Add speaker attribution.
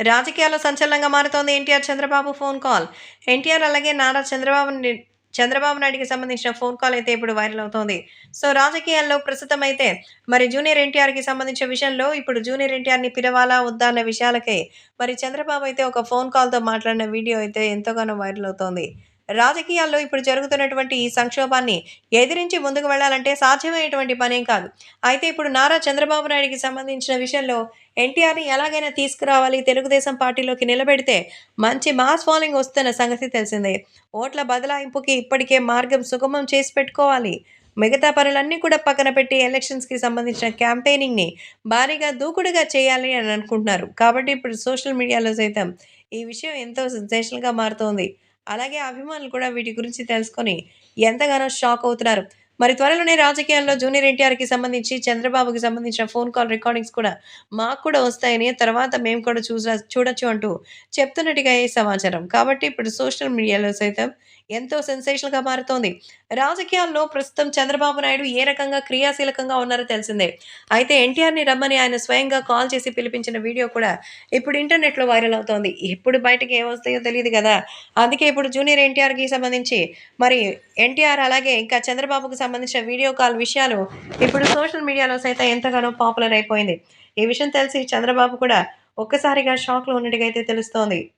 Speaker 1: రాజకీయాల్లో సంచలనంగా మారుతోంది ఎన్టీఆర్ చంద్రబాబు ఫోన్ కాల్. ఎన్టీఆర్ అలాగే నారా చంద్రబాబు చంద్రబాబు నాయుడికి సంబంధించిన ఫోన్ కాల్ అయితే ఇప్పుడు వైరల్ అవుతోంది. సో రాజకీయాల్లో ప్రస్తుతం అయితే మరి జూనియర్ ఎన్టీఆర్కి సంబంధించిన విషయంలో ఇప్పుడు జూనియర్ ఎన్టీఆర్ని పిలవాలా వద్దా అన్న విషయాలకై మరి చంద్రబాబు అయితే ఒక ఫోన్ కాల్తో మాట్లాడిన వీడియో అయితే ఎంతగానో వైరల్ అవుతోంది. రాజకీయాల్లో ఇప్పుడు జరుగుతున్నటువంటి ఈ సంక్షోభాన్ని ఎదిరించి ముందుకు వెళ్ళాలంటే సాధ్యమయ్యేటువంటి పనేం కాదు. అయితే ఇప్పుడు నారా చంద్రబాబు నాయుడికి సంబంధించిన విషయంలో ఎన్టీఆర్ని ఎలాగైనా తీసుకురావాలి తెలుగుదేశం పార్టీలోకి నిలబెడితే మంచి మాస్ ఫాలోయింగ్ వస్తున్న సంగతి తెలిసిందే. ఓట్ల బదలాయింపుకి ఇప్పటికే మార్గం సుగమం చేసి పెట్టుకోవాలి. మిగతా పనులన్నీ కూడా పక్కన పెట్టి ఎలక్షన్స్కి సంబంధించిన క్యాంపెయినింగ్ని భారీగా దూకుడుగా చేయాలి అని అనుకుంటున్నారు. కాబట్టి ఇప్పుడు సోషల్ మీడియాలో సైతం ఈ విషయం ఎంతో సెన్సేషనల్గా మారుతోంది. అలాగే అభిమానులు కూడా వీటి గురించి తెలుసుకొని ఎంతగానో షాక్ అవుతున్నారు. మరి త్వరలోనే రాజకీయాల్లో జూనియర్ ఎన్టీఆర్కి సంబంధించి చంద్రబాబుకి సంబంధించిన ఫోన్ కాల్ రికార్డింగ్స్ కూడా మాకు కూడా వస్తాయని తర్వాత మేము కూడా చూసా చూడొచ్చు అంటూ చెప్తున్నట్టుగా ఈ సమాచారం. కాబట్టి ఇప్పుడు సోషల్ మీడియాలో సైతం ఎంతో సెన్సేషనల్గా మారుతోంది. రాజకీయాల్లో ప్రస్తుతం చంద్రబాబు నాయుడు ఏ రకంగా క్రియాశీలకంగా ఉన్నారో తెలిసిందే. అయితే ఎన్టీఆర్ని రమ్మని ఆయన స్వయంగా కాల్ చేసి పిలిపించిన వీడియో కూడా ఇప్పుడు ఇంటర్నెట్లో వైరల్ అవుతోంది. ఇప్పుడు బయటకి ఏమొస్తాయో తెలియదు కదా. అందుకే ఇప్పుడు జూనియర్ ఎన్టీఆర్కి సంబంధించి మరి ఎన్టీఆర్ అలాగే ఇంకా చంద్రబాబుకు సంబంధించిన వీడియో కాల్ విషయాలు ఇప్పుడు సోషల్ మీడియాలో సైతం ఎంతగానో పాపులర్ అయిపోయింది. ఈ విషయం తెలిసి చంద్రబాబు కూడా ఒక్కసారిగా షాక్లో ఉన్నట్టుగా అయితే తెలుస్తోంది.